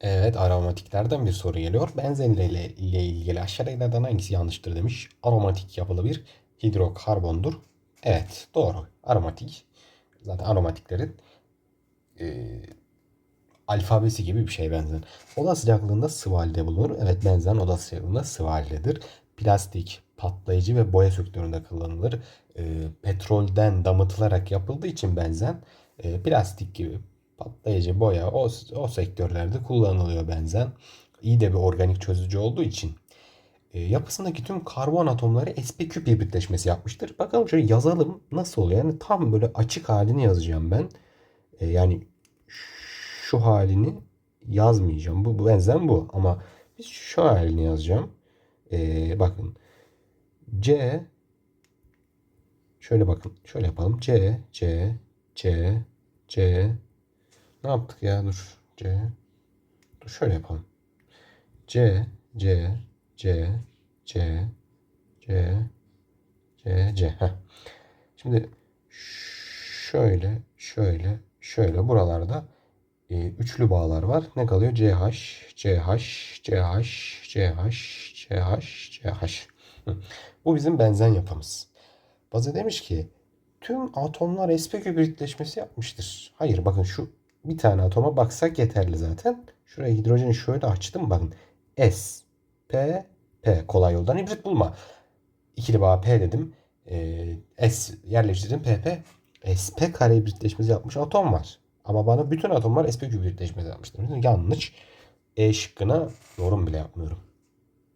Evet aromatiklerden bir soru geliyor. Benzenle ile ilgili aşağıdakilerden hangisi yanlıştır demiş. Aromatik yapılı bir hidrokarbondur. Evet doğru. Aromatik. Zaten aromatiklerin e, alfabesi gibi bir şey benzen. Oda sıcaklığında sıvı halde bulunur. Evet benzen oda sıcaklığında sıvı haldedir. Plastik, patlayıcı ve boya sektöründe kullanılır. E, petrolden damıtılarak yapıldığı için benzen e, plastik gibi patlayıcı boya o, o sektörlerde kullanılıyor benzen. İyi de bir organik çözücü olduğu için. E, yapısındaki tüm karbon atomları sp3 hibritleşmesi yapmıştır. Bakalım şöyle yazalım nasıl oluyor. Yani tam böyle açık halini yazacağım ben. E, yani şu halini yazmayacağım. Bu, bu benzen bu. Ama biz şu halini yazacağım. E, bakın. C şöyle bakın. Şöyle yapalım. C, C, C, C. Ne yaptık ya? Dur. C. Dur şöyle yapalım. C, C, C, C, C, C, C. Heh. Şimdi şöyle, şöyle, şöyle buralarda e, üçlü bağlar var. Ne kalıyor? CH, CH, CH, CH, CH, CH. Bu bizim benzen yapımız. Bazı demiş ki tüm atomlar sp hibritleşmesi yapmıştır. Hayır bakın şu bir tane atoma baksak yeterli zaten. Şuraya hidrojeni şöyle açtım bakın. S, P, P kolay yoldan hibrit bulma. İkili bağ P dedim. Ee, S yerleştirdim P, P. SP kare hibritleşmesi yapmış atom var. Ama bana bütün atomlar sp hibritleşmesi yapmıştır. Yanlış. E şıkkına yorum bile yapmıyorum.